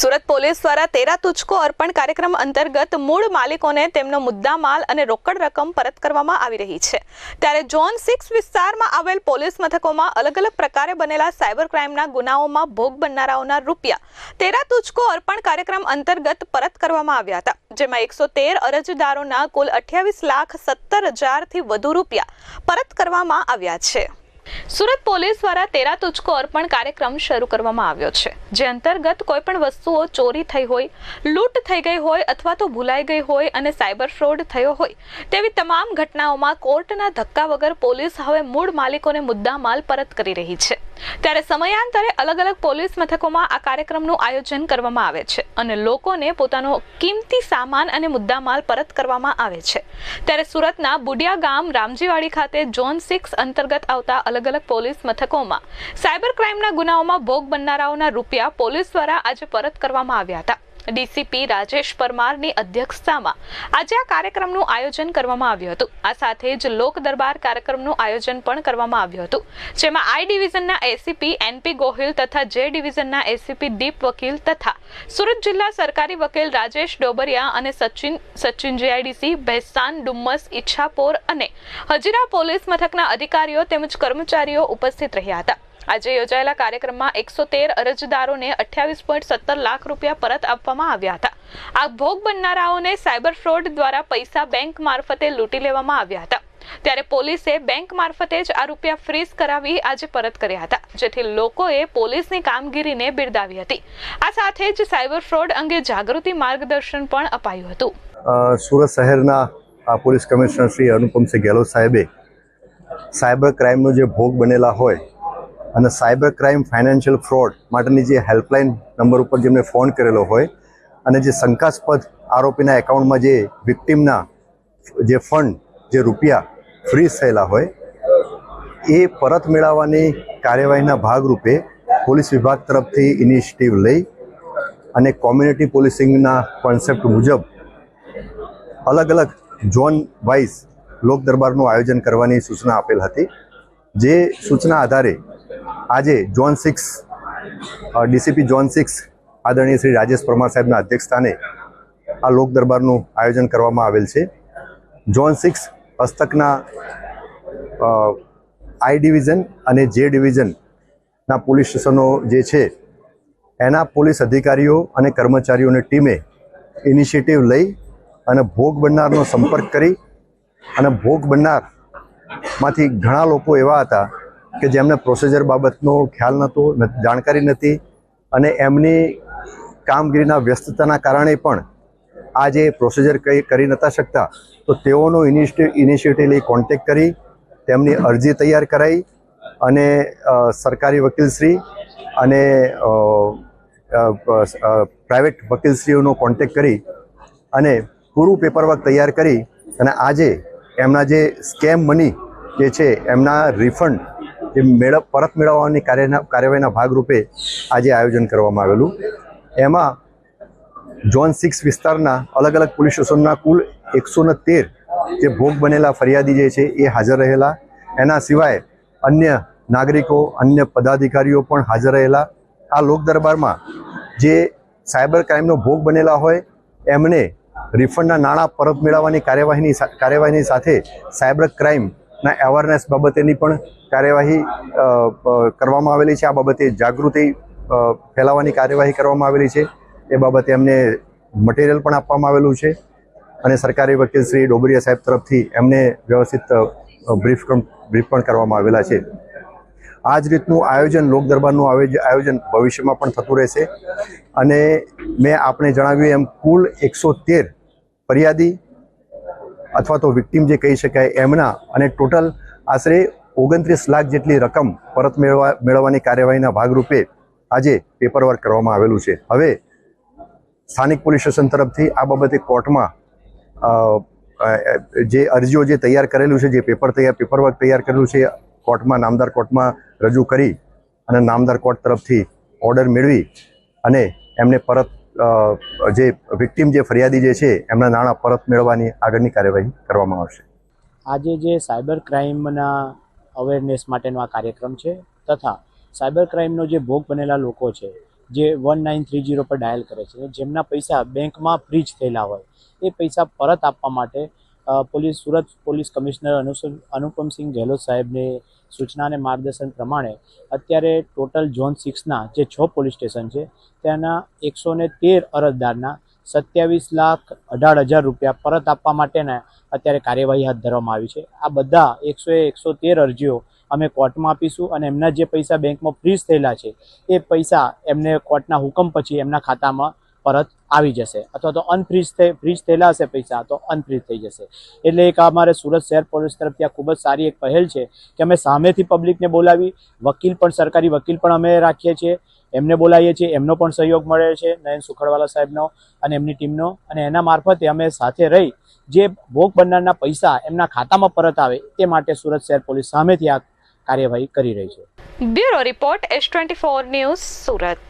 Surat police દ્વારા તેરા તુચકો અર્પણ કાર્યક્રમ અંતર્ગત મૂળ માલિકોને તેમનો મુદ્દામાલ અને રોકડ રકમ પરત કરવામાં આવી રહી છે. ત્યારે ઝોન સિક્સ વિસ્તારમાં આવેલ પોલીસ મથકોમાં અલગ અલગ પ્રકારે બનેલા સાયબર ક્રાઇમના ગુનાઓમાં ભોગ બનનારાઓના રૂપિયા તેરા તુચકો અર્પણ કાર્યક્રમ અંતર્ગત પરત કરવામાં આવ્યા હતા, જેમાં એકસો તેર અરજદારોના કુલ અઠ્યાવીસ લાખ સત્તર હજારથી વધુ રૂપિયા પરત કરવામાં આવ્યા છે. સુરત પોલીસ દ્વારા તેરા તુચકો અર્પણ કાર્યક્રમ શરૂ કરવામાં આવ્યો છે, જે અંતર્ગત કોઈ પણ વસ્તુઓ ચોરી થઈ હોય, લૂંટ થઈ ગઈ હોય અથવા તો ભૂલાઈ ગઈ હોય અને સાયબર ફ્રોડ થયો હોય, તેવી તમામ ઘટનાઓમાં કોર્ટના ધક્કા વગર પોલીસ હવે મૂળ માલિકોને મુદ્દામાલ પરત કરી રહી છે. ત્યારે સમયાંતરે અલગ અલગ પોલીસ મથકોમાં આ કાર્યક્રમનું આયોજન કરવામાં આવે છે અને લોકોને પોતાનો કિંમતી સામાન અને મુદ્દામાલ પરત કરવામાં આવે છે. ત્યારે સુરતના બુડિયા ગામ રામજીવાડી ખાતે ઝોન સિક્સ અંતર્ગત આવતા અલગ અલગ પોલીસ મથકોમાં સાયબર ક્રાઇમના ગુનાઓમાં ભોગ બનનારાઓના રૂપિયા પોલીસ દ્વારા આજે પરત કરવામાં આવ્યા હતા. ડીસીપી રાજેશ પરમારની અધ્યક્ષતામાં આજે આ કાર્યક્રમનું આયોજન કરવામાં આવ્યું હતું. આ સાથે જ લોક દરબાર કાર્યક્રમનું આયોજન પણ કરવામાં આવ્યું હતું. જેમાં આઈ ડિવિઝનના એસીપી એનપી ગોહિલ તથા જે ડિવિઝનના એસીપી દીપ વકીલ તથા સુરત જિલ્લા સરકારી વકીલ રાજેશ ડોબરિયા અને સચિન સચિન જેઆઈડીસી ભેસ્તાન ડુમ્મસ, ઈચ્છાપોર અને હજીરા પોલીસ મથકના અધિકારીઓ તેમજ કર્મચારીઓ ઉપસ્થિત રહ્યા હતા. આજે યોજાયેલા કાર્યક્રમમાં એકસો તેર અરજદારોને અઠ્યાવીસ પોઈન્ટ સત્તર લાખ રૂપિયા પરત આપવામાં આવ્યા હતા. આ ભોગ બનનારાઓને સાયબર ફ્રોડ દ્વારા પૈસા બેંક મારફતે લૂંટી લેવામાં આવ્યા હતા. ત્યારે પોલીસે બેંક મારફતે જ આ રૂપિયા ફ્રીઝ કરાવી આજે પરત કર્યા હતા, જેથી લોકોએ પોલીસની કામગીરીને બિરદાવી હતી. આ સાથે જ સાયબર ફ્રોડ અંગે જાગૃતિ માર્ગદર્શન પણ અપાયું હતું. સુરત શહેરના પોલીસ કમિશનર શ્રી અનુપમસિંહ ગેહલોત સાહેબે સાયબર ક્રાઇમનો જે ભોગ બનેલા હોય અને સાયબર ક્રાઇમ, ફાઇનાન્શિયલ ફ્રોડ માટેની જે હેલ્પલાઇન નંબર ઉપર જેમને ફોન કરેલો હોય અને જે શંકાસ્પદ આરોપીના એકાઉન્ટમાં જે વિક્ટીમના જે ફંડ, જે રૂપિયા ફ્રીઝ થયેલા હોય, એ પરત મેળવવાની કાર્યવાહીના ભાગરૂપે પોલીસ વિભાગ તરફથી ઇનિશિયેટિવ લઈ અને કોમ્યુનિટી પોલીસિંગના કોન્સેપ્ટ મુજબ અલગ અલગ ઝોન વાઇઝ લોક દરબારનું આયોજન કરવાની સૂચના આપેલ હતી. જે સૂચના આધારે આજે zone six DCP zone six આદરણીય શ્રી રાજેશ પરમાર સાહેબના અધ્યક્ષસ્થાને આ લોક દરબારનું આયોજન કરવામાં આવેલ છે. ઝોન સિક્સ હસ્તકના આઈ ડિવિઝન અને જે ડિવિઝનના પોલીસ સ્ટેશનો જે છે, એના પોલીસ અધિકારીઓ અને કર્મચારીઓની ટીમે ઇનિશિયેટિવ લઈ અને ભોગ બનનારનો સંપર્ક કરી અને ભોગ બનનારમાંથી ઘણા લોકો એવા હતા કે જેમને પ્રોસીજર બાબતનો ખ્યાલ નહોતો જાણકારી નથી અને એમની કામગીરીના વ્યસ્તતાના કારણે પણ આ જે પ્રોસિજર કંઈ, કરી નહોતા શકતા, તો તેઓનો ઇનિશિયેટિવ લઈ કોન્ટેક કરી, તેમની અરજી તૈયાર કરાઈ અને સરકારી વકીલશ્રી અને પ્રાઇવેટ વકીલશ્રીઓનો કોન્ટેક કરી અને પૂરું પેપરવર્ક તૈયાર કરી અને આજે એમના જે સ્કેમ મની જે છે, એમના રિફંડ જે મેળવ પરત મેળવવાની કાર્યના કાર્યવાહીના ભાગરૂપે આજે આયોજન કરવામાં આવેલું. એમાં ઝોન સિક્સ વિસ્તારના અલગ અલગ પોલીસ સ્ટેશનના કુલ એકસો ને તેર જે ભોગ બનેલા ફરિયાદી જે છે એ હાજર રહેલા. એના સિવાય અન્ય નાગરિકો, અન્ય પદાધિકારીઓ પણ હાજર રહેલા. આ લોક દરબારમાં જે સાયબર ક્રાઇમનો ભોગ બનેલા હોય, એમને રિફંડના નાણાં પરત મેળવવાની કાર્યવાહીની કાર્યવાહીની સાથે સાયબર ક્રાઇમના અવેરનેસ બાબતેની પણ કાર્યવાહી કરવામાં આવેલી છે. આ બાબતે જાગૃતિ ફેલાવવાની કાર્યવાહી કરવામાં આવેલી છે. એ બાબતે એમને મટીરિયલ પણ આપવામાં આવેલું છે. અને સરકારી વકીલ શ્રી ડોબરિયા સાહેબ તરફથી એમને વ્યવસ્થિત બ્રીફ બ્રીફ પણ કરવામાં આવેલા છે. આ જ રીતનું આયોજન લોક દરબારનું આયોજ- આયોજન ભવિષ્યમાં પણ થતું રહેશે. અને મેં આપણે જણાવ્યું એમ કુલ એકસો તેર ફરિયાદી અથવા તો વિક્ટીમ જે કહી શકાય એમના અને ટોટલ આશરે ઓગણત્રીસ લાખ જેટલી રકમ પરત મેળવા, મેળવવાની કાર્યવાહીના ભાગરૂપે આજે પેપરવર્ક કરવામાં આવેલું છે. હવે સ્થાનિક પોલીસ સ્ટેશન તરફથી આ બાબતે કોર્ટમાં જે અરજીઓ જે તૈયાર કરેલું છે, જે પેપર તૈયાર પેપરવર્ક તૈયાર કરેલું છે, કોર્ટમાં, નામદાર કોર્ટમાં રજૂ કરી અને નામદાર કોર્ટ તરફથી ઓર્ડર મેળવી અને એમને પરત જે વિક્ટીમ જે ફરિયાદી જે છે, એમના નાણાં પરત મેળવવાની આગળની કાર્યવાહી કરવામાં આવશે. આજે જે સાયબર ક્રાઇમના અવેરનેસ માટેનો આ કાર્યક્રમ છે, તથા સાયબર ક્રાઇમનો જે ભોગ બનેલા લોકો છે, જે વન નાઇન થ્રી જીરો પર ડાયલ કરે છે, જેમના પૈસા બેંકમાં ફ્રીજ થયેલા હોય, એ પૈસા પરત આપવા માટે police, Surat police commissioner Anupamsinh Gehlot સાહેબની સૂચના અને માર્ગદર્શન પ્રમાણે અત્યારે ટોટલ ઝોન સિક્સના જે છ પોલીસ સ્ટેશન છે, ત્યાંના એકસો ને તેર અરજદારના સત્યાવીસ લાખ અઢાર હજાર રૂપિયા પરત આપવા માટેના અત્યારે કાર્યવાહી હાથ ધરવામાં આવી છે. આ બધા એકસો એકસો તેર અરજીઓ અમે કોર્ટમાં આપીશું અને એમના જે પૈસા બેંકમાં ફ્રીઝ થયેલા છે, એ પૈસા એમને કોર્ટના હુકમ પછી એમના ખાતામાં પરત આવી જશે. અથવા તો અનફ્રીઝ થઈ ફ્રીઝ થયેલા હશે પૈસા, તો અનફ્રીઝ થઈ જશે. એટલે એક અમારે સુરત શહેર પોલીસ તરફથી આ ખૂબ જ સારી એક પહેલ છે કે અમે સામેથી પબ્લિકને બોલાવી, વકીલ પણ, સરકારી વકીલ પણ અમે રાખીએ છીએ. એમને બોલાવીએ છીએ, એમનો પણ સહયોગ મળે છે, નયન સુખડવાલા સાહેબનો અને એમની ટીમનો. અને એના મારફતે અમે સાથે રહી જે ભોગ બનનારના પૈસા એમના ખાતામાં પરત આવે તે માટે સુરત શહેર પોલીસ સામેથી આ કાર્યવાહી કરી રહી છે. Bureau report S twenty four news Surat.